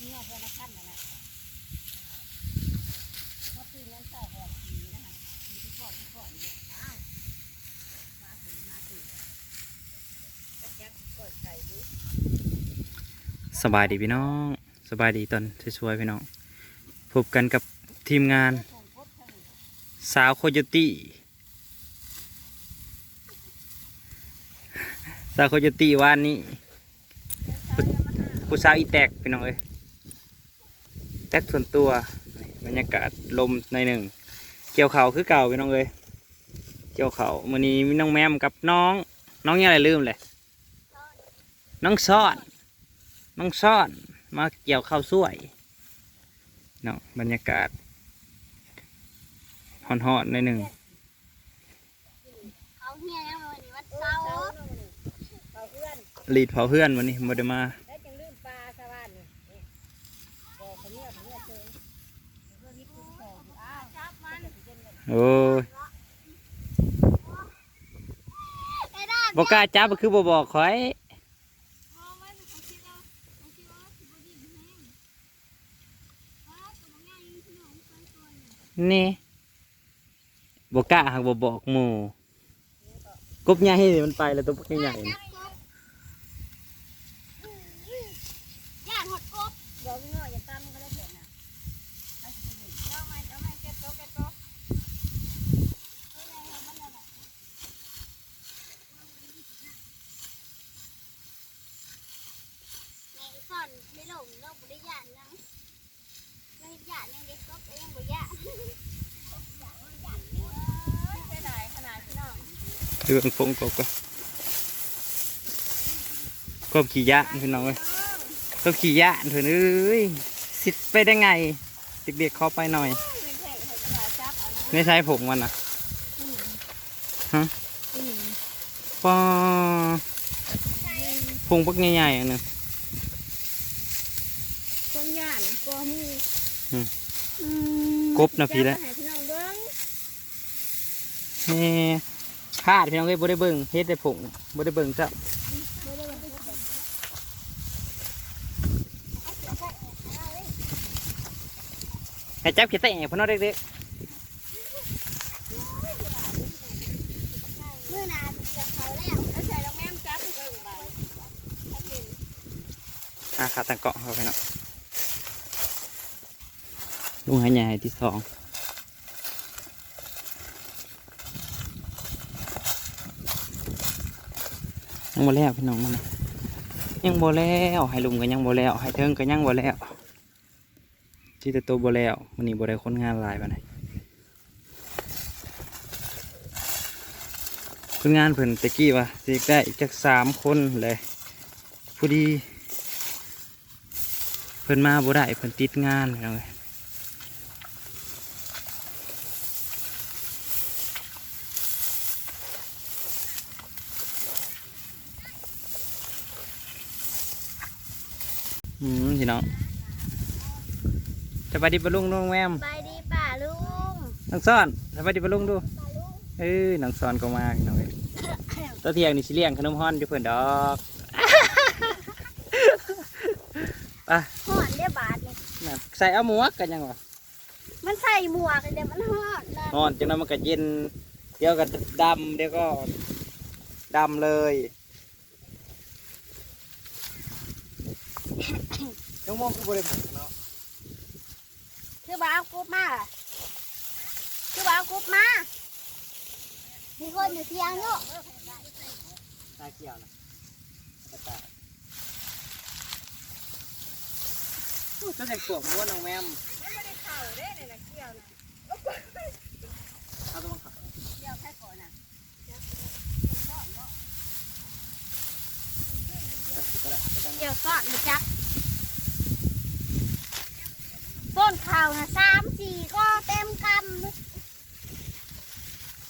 นี่ว่าพอละขั้นนั่นะเพราะปีนั้นใส่หอดผีนะคะผีที่ก่อนที่ก่อนเนี่ยอ้าวมาถึงมาถึงก็แจ๊กก่อนใส่ดิสบายดีพี่น้องสบายดีตอนช่วยๆพี่น้องพบกันกับทีมงาน สางนี้สาวโคโยตี้สาวโคโยตี้วานนี้ผู้สาวอีแตกพี่น้องเอ้ย แตกส่วนตัวบรรยากาศลมในอยหนึ่ง เกี่ยวเขาวคือเก่าพี่น้องเอ้ยเกี่ยวเขาวมื้อนี้มีน้องแมมกับน้อง น้องยังอะไรลืมเลยน้องซ่อน น้องซ่อนมาเกี่ยวข้าวสวยเนาะบรรยากาศฮอนๆในอยหนึ่งเขาเฮียยังวันนี้วันเสาร์เขาเพื่อนลีดเผาเพื่อนวันนี้มาได้มา แล้วจังลืมปลาสวรรค์นี่นี่บอกเขาเนี่ยเขาเนี่ยเจอเรื่องนี้คุณสอนอยู่อ้าว จับมัน โอ้ยบอกกล้าจับก็คือบ่บอกคอยมองไว้มันคิดว่ามันคิดว่าสิบดีแห้งว้าตัวง่ายที่หนูเคยตัวเนี่ยนี่บอกกล้าหากบ่บอกหมู่กบใหญ่มันไปแล้วตัวพวกใหญ่ๆ จั นี่ บกบย่านหดกบ บอกเงาะอย่าตามมันก็ได้เสร็จนะให้สิบหนึ่ง เอาไม้เอาไม้เก็บโต๊ะเก็บโต๊ะเอาไงเอามันนั่นแหละแม่อีสอนไม่หลงเราบ่ได้ย่านนังเราเห็นย่านยังเด็กกบแต่ยังบ่ย่าน เสียดายขนาดพี่น้อง เรื่องฟงกบก็กบขี่ยะพี่น้องเอ้ยกบขี่ยะเถอะเอ้ยสิไปได้ไง เด็กๆเข้าไปหน่อยเป็นแขกเขาจะมาจับเอานะไม่ใช่ผมมันนะฮะปอพุงปักใหญ่ๆอันหนึงคนย่านกลัวมืออืมอืมกบนะพี่แล้วจับมาให้พี่น้ องเบิ้งนี่พลาดพี่น้องเอ้ยบ่ได้เบิ่งเฮ็ดได้ผงบ่ได้เบิ่งจ้ะให้จับขี้เตะพอน้องเด็กมือหนาจะเขาแล้วแล้วใส่แล้วแม่มจับไปเบิ้งไปถ้าเป็นๆอ่าขาตั้งเกาะเข้าไปเนาะลุงหายใหญ่ที่สอง ยังบ่แล้วพี่น้องมันยังบ่แล้วให้ลุงก็ยังบ่แล้วให้เทิงก็ยังบ่แล้วที่แต่ตัวบ่แล้ววันนี้บ่ได้คนงานหลายปานใดคนงานเพิ่นตะกี้ว่าสิได้อีกจักสามคนเลยพอดีเพิ่นมาบ่ได้เพิ่นติดงานพี่น้องเอ้ยอืมพี่น้องส บายดีปะลุงน้องแมมไปดีป่าลุงน้องซ่อนสบายดีปะลุงดูป่าลุงเอ้ยน้องซ่อนก็มาพี่น้องเอ้ยตอนเที่ยงนี่สิเลี้ยงขนมฮ้อนอยู่เพิ่นดอกไปหอนเรียบาทเลยน่ะใส่เอาหมวกกันยังวะมันใส่หมวกเดี๋ยวมันหอนนะนอนจังนั้นมันก็เย็นเดี๋ยวก็ดำเดี๋ยวก็ดำเลยน้องมองกูบริบูรณ์เนาะ คือบ้าเอากรุ๊บมาคือบ้าเอากรุ๊บมา มีคนอยู่เที่ยงเนาะตาเกี่ยวนะตาก็แต่งตัวม้วนน้องแมมไม่ได้เข่าเด้ในนักเกี่ยวนะเอาตัวมาขับเกี่ยวแค่ก่อนน่ะก็ได้ไปทางเดี๋ยวก่อนมาจัก ต้นข่าวนะสามสี่ก็เต็มกำ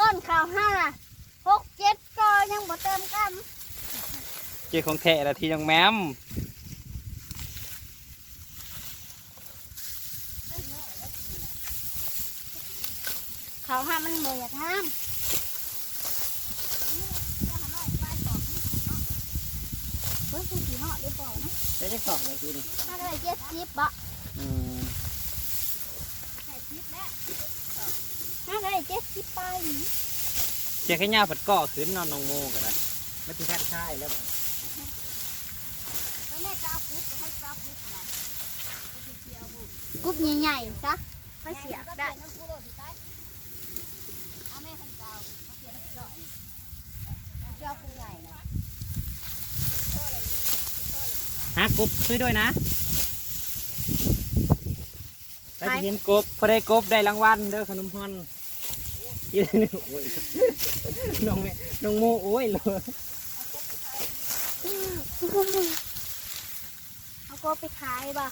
ต้นข่าวห้าล่ะหกเจ็ดก็ยังบ่เต็มกำเจ้าของแท้ละที่น้องแมมเขาห้ามมันบ่อยากห้ามเฮ้ยคุณสีเหาะได้เปล่านะได้จะกล่องเลยทีนี้ถ้าได้เจ็ดสิบบ่อืม แปดสิบแล้วถ้าได้เจ็ดสิบไปเจ้าแค่ย่าผัดก่อขึ้นนอนน้องโมกันนะไม่ที่แค่ค่ายแล้วแล้วแม่จะเอาคุกให้เจ้าคุกนะเอาไปเที่ยวบุกกุ๊บใหญ่ๆซะค่อยเสียบได้น้ำพุโรดไปเอาแม่ให้เจ้าเอาเสียน้ำเจ้าเจ้าผู้ใหญ่นะฮะกบช่วยด้วยนะได้จะ เห็นกบพอได้กบได้รางวัลเด้อขนมฮอนนี่โอ้ยน้องแม่น้องโมโอ้ยเลยเอาก็ไปขายบ่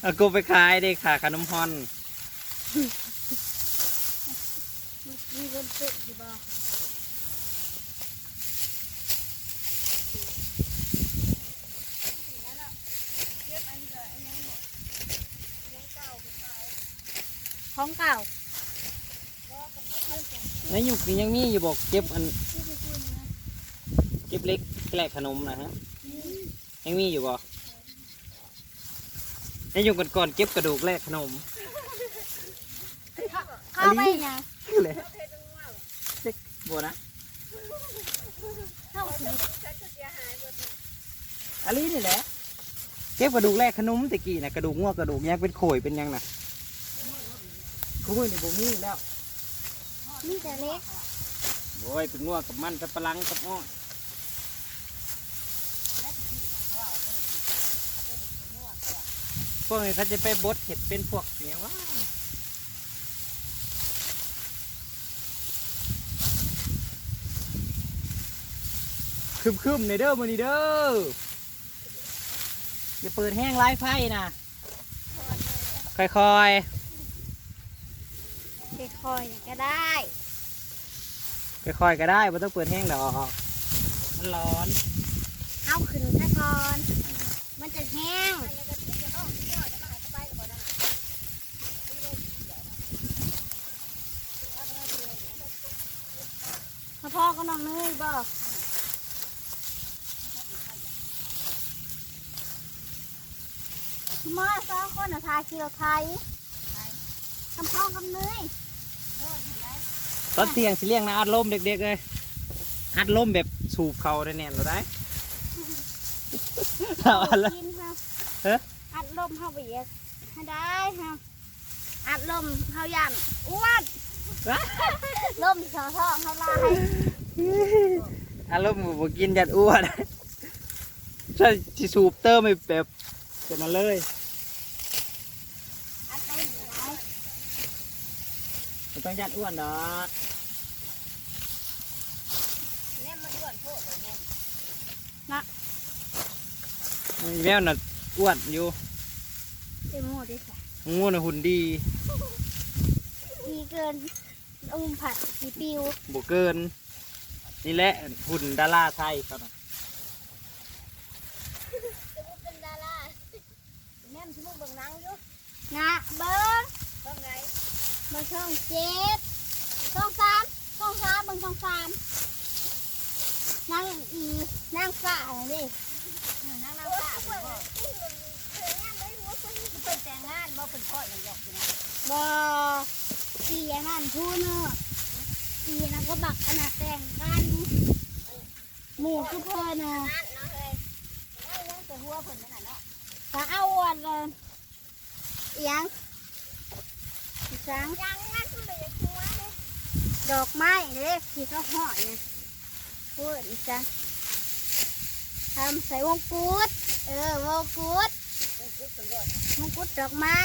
เอากบไปขายได้ค่ะขนมฮอนมีเงินซื้ออยู่บ่ ของเก่าในยุคนี้ยังมีอยู่บอกเก็บอันเก็บเล็กแกลกขนมนะฮะยังมีอยู่บ่ในยุคก่อนๆเก็บกระดูกแลกขนมเข้าไปยังเลยเจ๊กบัวนะเข้าสิอันนี้นี่แหละเก็บกระดูกแลกขนมตะกี้นะกระดูกงัวกระดูกยังเป็นโขยเป็นยังนะ โอ้ยนี่บ่มีแล้วมีแต่เล็กโอ้ยเป็นงัวกับมันกับปลาลังกับอ้อพวกนี้เขาจะไปบดเห็ดเป็นพวกเนี้ยว่าคืมๆในเด้อมือนี้เด้ออย่าเปิดแห้งไร้ไฟนะค่อยค่ อยๆก็ได้ๆค่อยๆก็ได้ไม่ต้องเปิดแห้งดอก มันร้อน เอาขึ้นซะก่อน มันจะแห้งพ่อพ่อก็น้องเนยบ่มาสองคนน่ะทาคิโลไทยทำพ่อกับเนย ตอนเที่ยงสิเลี้ยงนะอัดลมเด็กๆเลยอัดลมแบบสูบเขาได้แน่นเราได้เอาอัดละกินค่ะเอ๊ะอัดลมเข้าไปอีกให้ได้ค่ะอัดลมเข้ายันอ้วนลมสอท้องเข้าลายอัดลมบ่กินยัดอ้วนใช่ที่สูบเตอร์ไม่แบบจะมาเลยอัดลมอยู่ไหนไม่ต้องยัดอ้วนดอก เนี่ยมันอ้วนโพดเลยเนี่ย มี แมวน่ะอ้วนอยู่เต็มหมดเลยค่ะงูน่ะหุ่นดีดีเกินอุ้มผัดสีปิวบ่เกิน นี่แหละหุ่นดาราไทยเขาน่ะเป็นดาราแม่มชิมุกเบิ่งหนังอยู่นะเบิ้งเบิ่งไงเบิ้งช่องเจ็ดช่องสามช่องสามเบิ้งช่องสามนั่งอีนั่งฝ่าเลย เออนั่งนั่งป้าเพิ่นพ่อเพิ่นแต่งงานบ่เพิ่นพ่อยังหยอกอยู่นะบออีอันนั้นพูดเนอะอีอันนั้นก็บักขนาดแต่งกันหมู่คือเพื่อนเนอะนั่นเนาะเฮ้ยเอายังแต่หัวเพิ่นนั่นน่ะเนาะถ้าเอาอันเลยอียังอีสังยังนั่นคือเลยหัวเลยดอกไม้เลยที่เขาห่อเนี่ยพูดอีสัง ทำใส่วงกุดเออวงกุดเพิ่นคิดเพิ่นบ่นะวงกุดดอกไม้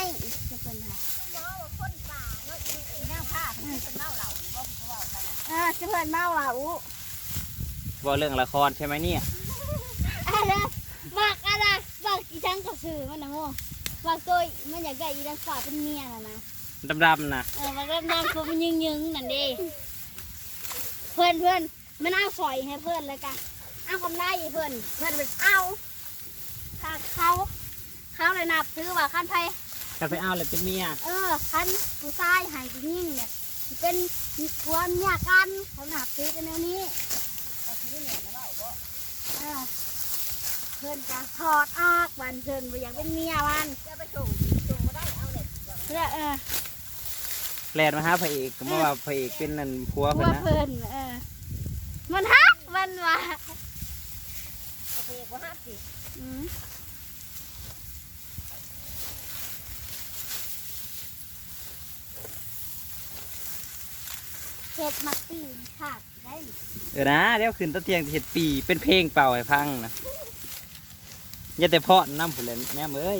จะเป็นไงหมอว่าคนป่าเนาะอีอีนางผ้าเพิ่นเป็นเมาเหล้านี่บ่เพิ่นเว้ากันน่ะเออจะเป็นเมาเหลาบ่เรื่องละครใช่ไหมเนี่ยอะไรบักอะไรบักอีสังกับสื่อมันนะโง่บักตัวมันอยากได้อีดังฝ่าเป็นเมียน่ะนะดำๆนะเออมันก็นอนคือมันยึงยึงๆนั่นดิเพื่อนเพื่อนมันเอาสอยให้เพื่อนเลยกัน เอากำไรให้เพื่อนเพื่อนเป็นเอาถ้าเขาเขาเลยนับซื้อว่าขั้นไทยจะไปเอาเลยเป็นเมียเออขั้นผู้ชายใหายผู้หญิงเนี่ยสิเป็นผัวเมียกันเขานับซื้อกันแนวนี้เขาที่เนี่ยนะเปล่าบ่เออเพื่อนจะถอดออกวันเพื่อนบ่อยากเป็นเมียวันจะไปส่งส่งมาได้เอาเลยเพื่อเออแลนมาหาพระเอกก็มาว่าพระเอกเป็นนั่นผัวกลัเพิ่วนนะ เพื่อนเออมันฮักมันว่ะ เอาไปกว่าห้าสิบอืมเห็ดมักปีนขาดได้เออนะเดี๋ยวขึ้นต้นเตียงเห็ดปีเป็นเพลงเป่าให้ฟังนะอย่าแต่เพาะน้ำผุนเลยแม่เอ้ย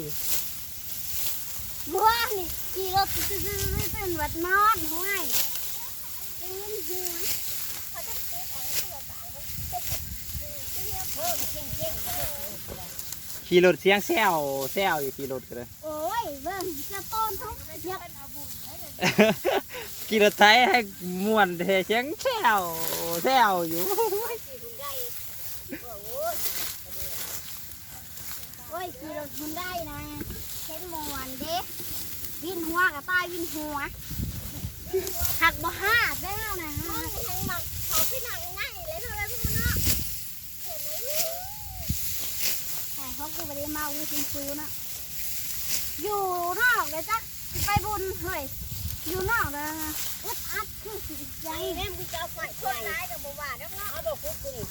บัวนี่ขี่รถซื่อๆเป็นวัดนอนห้วยเป็นหัว เพิ่มเก่งเก่ง ขี่รถเสียงแซวแซวอยู่ขี่รถกันเลยโอ้ยเบิ่งจะต้นทุกอยากขี่รถไทยให้ม่วนเทเสียงแซวแซวอยู่สี่คุณได้โอ้โหโอ้ยขี่รถคุณได้นะเห็นมวนเด้วินหัวกับใต้วินหัวหักบ่ห้าแล้วนะมึงทั้งหมักเขาพี่หนังง่ายเลยเท่าไรพวกมันเนาะเห็นไหม แต่ เขากูไปได้เมากูชิมซูนะอยู่นอกเลยจ้ะสิไปบุญเฮ้ยอยู่นอกเลยนะอึดอัดคือสิใจยังแม่มึงจะเอาไฟคนร้ายกับบัวเนาะเอาดอกคุกกูนี่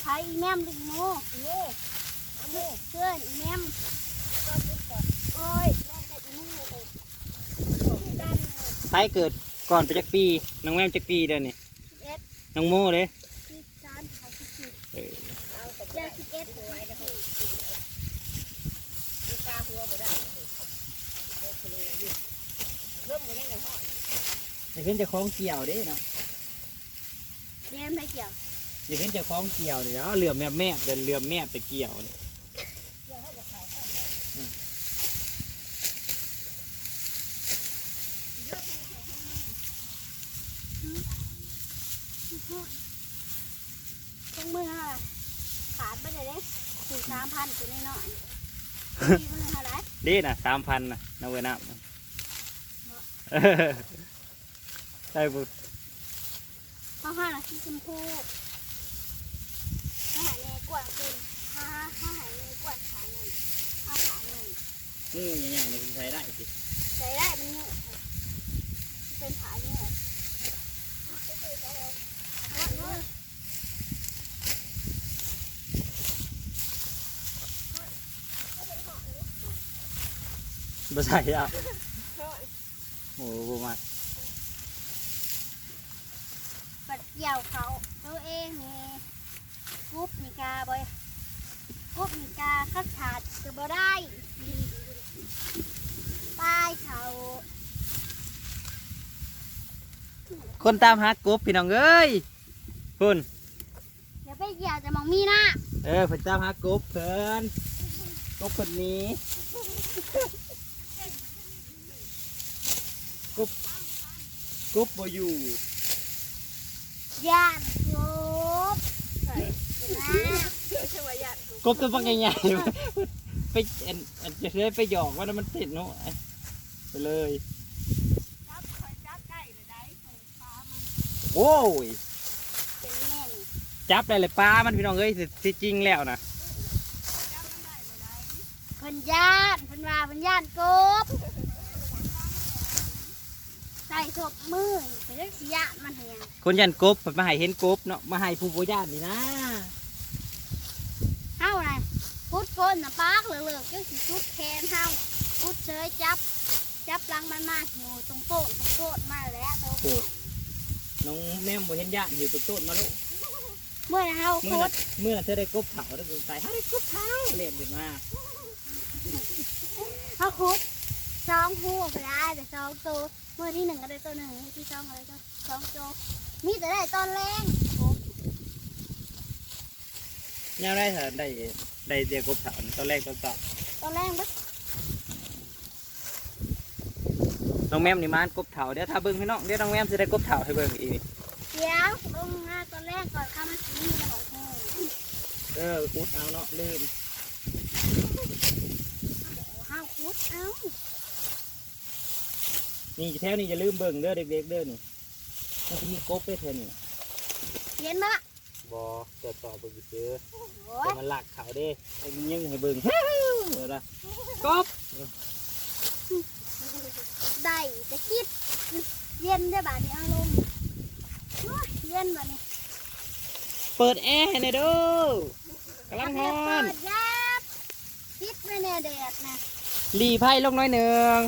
ไทยแม่มดิโมงูเอางูเพื่อนอีแม่มก็คุกก่อนโอ้ยแม่มแต่อีมึงเลยไทยเกิดก่อนไปจักปีน้องแม่จักปีเด้อนี่เอ็ดน้องโม่เลย สิบสามสิบสี่ เออ เอาแต่ เจ็ ดสิบเอ็ดหัวไอ้กระถิ่นมีกาหัวบ่ได้เด็กคนนี้อยู่เริ่มมันยังไงห่ออย่าเพิ่นจะคล้องเกี่ยวเด้เนาะแม่มไม่เกี่ยวอย่าเพิ่นจะคล้องเกี่ยวเดี๋ยวเหลื่อมแม่แม่เดินเหลื่อมแม่ไปเกี่ยวนี่ต้องมือเท่าไหร่ขาดไปเลยเด้ สี่สามพันตัวนี้หน่อยสี่มือเท่าไหร่เด้น่ะสามพันน่ะน้ำเวน้ำน่ะเออใช่ปุ๊ข้าวห้าน่ะสีชมพูข้าวหายในกวนคุณข้าวข้าวหายในกวนขายหนึ่งข้าวขายหนึ่งมือใหญ่ๆเนี่ยคุณใช้ได้สิใส่ได้มันเยอะเป็นผาเยอะ บ่ใช่อะโอ้โหมาปัดเกี่ยวเขาตัวเองนี่กุ๊บมีกาบอยกุ๊บมีกาคัดขาดก็บ่ได้ป้ายเขาคนตามหากบพี่น้องเอ้ยคุณเดี๋ยวไปเกี่ยวจะมองมีหน้าเออเพิ่นตามหากบเพิ่นกบคนนี้กบ กบบ่อยู่ย่านกบนะกบตัวปักใหญ่ๆไปอันอันจะได้ไปหยอกว่ามันติดเนาะไปเลยโอ้ยเป็นแม่นจับได้เลยปลามันพี่น้องเอ้ยสิสิจริงแล้วนะเพิ่นย่านเพิ่นว่าเพิ่นย่านกบ ใส่ศพมือเป็นเรื่องสิยะมันเหียงคนยันกบมาให้เห็นกบเนาะมาให้ผู้บ่ญาตินี่นะเฮาน่ะพุดก้นน่ะปากเหลือกๆจังสิชุดแขนเฮาพุดเฉยจับ จับหลังมันมาอยู่ตรงโต๊ะตรงโต๊ะมาแล้วโต๊ะน้องแม่มบ่เห็นญาติอยู่ต้นต้นมาลูกเมื่อเฮาเมื่อพุน่ะดเมื่อน่ะเธอได้กบเผาแล้วกูตายเฮาได้กบเผาเล่นขึ้นมา เฮาคุด สองคู่ก็ได้แต่สองตัวเมื่อที่หนึ่งก็ได้ตัวหนึ่งเมื่อที่สองก็ได้ตัวสองตัวมีแต่ได้ตอนแรงแนวได้เถอะได้ได้เดียวกบเผาตอนแรกตอนต่อตอนแรงปะน้องแม่มนี่มานกบเผาเดี๋ยวถ้าเบิ่งพี่น้องเดี๋ยวน้องแม่มสิได้กบเผาให้เบิ่งอีกเดี๋ยวลงมาตอนแรกก่อนเข้ามาสีนี่ของแห้งเออคุดเอาเนาะลืมห้าวคุดเอ้า นี่แถวนี้จะลืมเบิ่งเด้อเด็กๆเด้อนี่มันจะมีกบไปแถวนี้เห็นปะบอตรวจสอบเบิ่งซื้อโอ้แต่ยมันหลักเขาเด้ไอ้ยังให้เบิ่งเออละกบได้จะคิดเย็นได้บ่านี้เอาลงโอ้ยเย็นบ่นี้เปิดแอร์ให้หน่อยเด้อกำลังฮอเปินดยับปิดไม่แน่แดดนะรีไพ่ลงน้อยหนึ่ง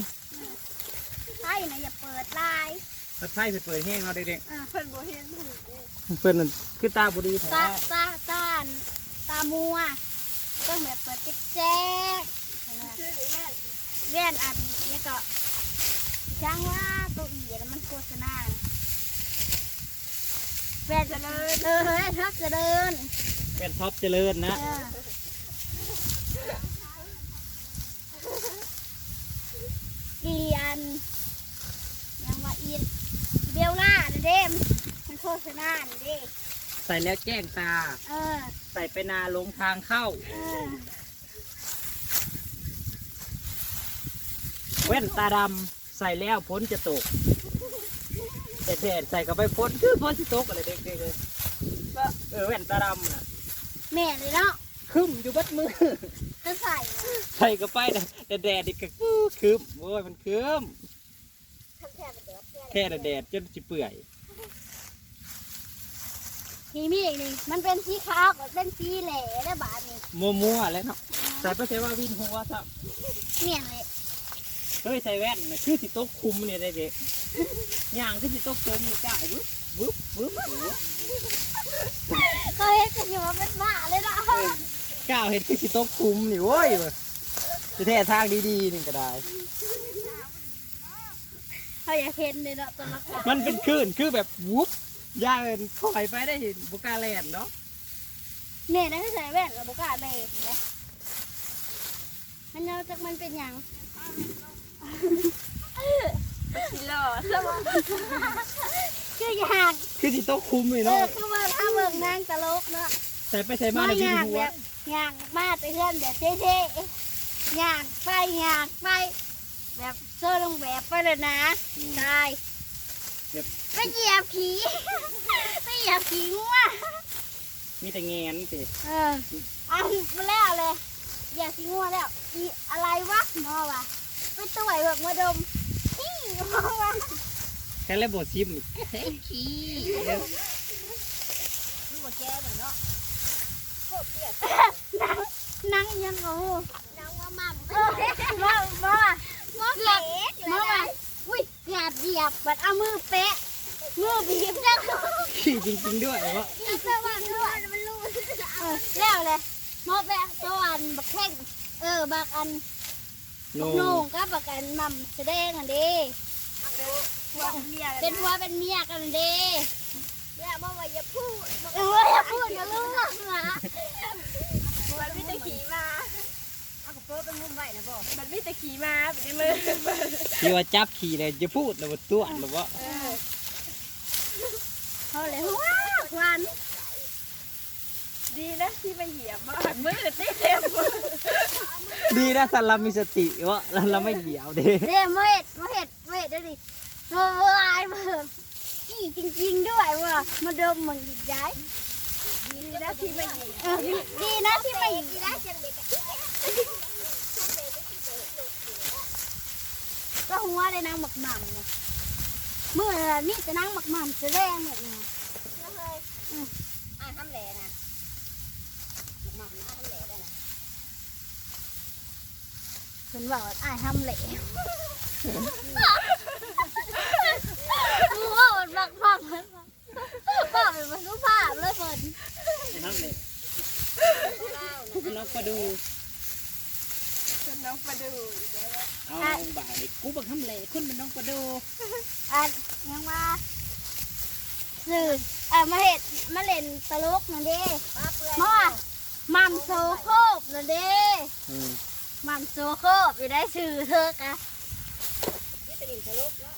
ไพ่นะอย่าเปิดลายตัดไพ่เปิดแห้งเอาเด็กอะเพิ่นบ่เห็นถูกๆเพื่อนนั่นคือตาบุรีแท้ตาตาตาตามัวต้องแบบเปิดแจ๊กแจ๊กเห็นไหมเวียนอันนี้ก็ช่างว่าตัวอีแล้วมันโฆษณาน่ะแว่นเจริญเออเฮ้ยทักเจริญเป็นท็อปเจริญนะเอออีอันยังว่า อีเบลล่าน่ะเด้มมันโฆษณาน่ะเด้ใส่แล้วแจ้งตา เออ ใส่ไปนาลงทางเข้า เออแว่นตาดำใส่แล้วพ้นจะตกแต่แดดใส่กับไปพ้นคือพ้นจะตกอะไรเด็กๆเลยเออแว่นตาดำนะแม่เลยเนาะคึมอยู่เบัดมือจะใส่อะใส่กับไปนะแต่แดดนี่ก็คึมโอ้ยมันคึม ทำแค่เป็นเด็ก แค่แต่แดดจนจะเปื่อยทีมีอีกนี่มันเป็นสีขาวกับเป็นสีแหล่ได้บาทนี่มัวๆแล้วเนาะใส่ไปใส่ว่าวินหัวซะเนี่ยเลยเฮ้ยใส่แว่นนะคือสิตกคุมเนี่ยได้เด็กย่างคือสิตกจมนี่จ้าบึ๊บบึ๊บบึ๊บบึ๊บเขาเห็นกันอยู่ว่าเป็นบ้าเลยเนาะก้าวเห็นคือสิตกคุมนี่โว้ยเว้ยจะแท้ทางดีๆนี่ก็ได้ เขาอยากเห็นเลยเนาะตัวละครมันเป็นคลื่นคือแบบวุบย่างถอยไปได้เห็นบุกล้าแลนเนาะเนี่ยนะที่ใส่แว่นกับบุกล้าเบรกนะมันเนาจากมันเป็นหยังกิโลแล้วว่าคืออยากคือสิตกคุมนี่เอเนาะอคือว่าถ้าเบิ่งนางตลกเนาะใส่ไปใส่มามาในอวินยากหัแบวบอยากมาแต่เพื่อนแบบเท่ๆอยากไปอยากไป แบบเสื้อลงแบบไปเลยนะใช่แบบไปเหยียบผีไปเหยียบผีงัวมีแต่แงนสิเอออันมาแล้วเลยเหยียบผีงัวแล้วอีอะไรวะมอวะไปตัวไหแบบมาดมขี้มอวะแค่เล่บทชิมอีกเฮ้ยขี้เดี๋ยวลูกบ่แก่เหมือนเนาะโคตรเกลียดนั่งนั่งยังโอ้โหน้ำว่ามั่ม เออมามามาเกือบมาไปอุ้ยเห ยียบเหยียบบัดเอามือเปะมือบีบจังขี้จริงๆด้วยวะอีเสื้อว่าเสื้อว่ามันรู้เออแล้วเลยมอแปะตัวอันบักแข้งเออบักอันโนโหน่งกับบักอันมัมแสดงอันเด้ว่าเมียเป็นผัวเป็นเมียกันอันเด้เนี่ยบ่ว่าอย่าพูดเอออย่าพูดอย่าลืมนะ มันมีแต่ขี่มาเอากระโปรงไปมุมไว้นะบ่มันมีแต่ขี่มาเป็นมือที่ว่าจับขี่เลยจะพูดแล้วว่าตัวหรือว่าเออเขาเลยว้าวควันดีนะที่มาเหยียบมามือเต็มเต็มดีนะสันเรามีสติวะแล้วเราไม่เหยียวเด้เด้มาเห็ดมาเห็ดมาเห็ดเดี๋ยวดิมาลายมาขี้จริง ๆ ด้วยว่ะมาดมมึงอีกย้ายดีนะที่มาเหยียบเออดีนะที่ไม่ดีนะ ก็หัวเลยนางหมักหม่ำเนี่ยเมื่อนี่จะนางหมักหม่ำจะแดงหมดเนี่ยอ่าทำแหล่นะมั่มนะทำแหล่ได้นะคุณบอกว่าอ้ายทำเหลวโอ้โหมันบักบักมันบักเป็นมันสุภาพเลยเพิ่นนั่นเลยเล่านะ น้องประดูองประดูเอาลงบ่ายกูบังคับเลยคุณเป็นน้องประดูอันยังว่าสื่ออะมาเห็ดมาเล่นตลกนั่นเด้มอมัมโซโคบนั่นเด้มัมโซโคบอยู่ได้สื่อเธอกะนี่เป็นดินทะลุเนาะ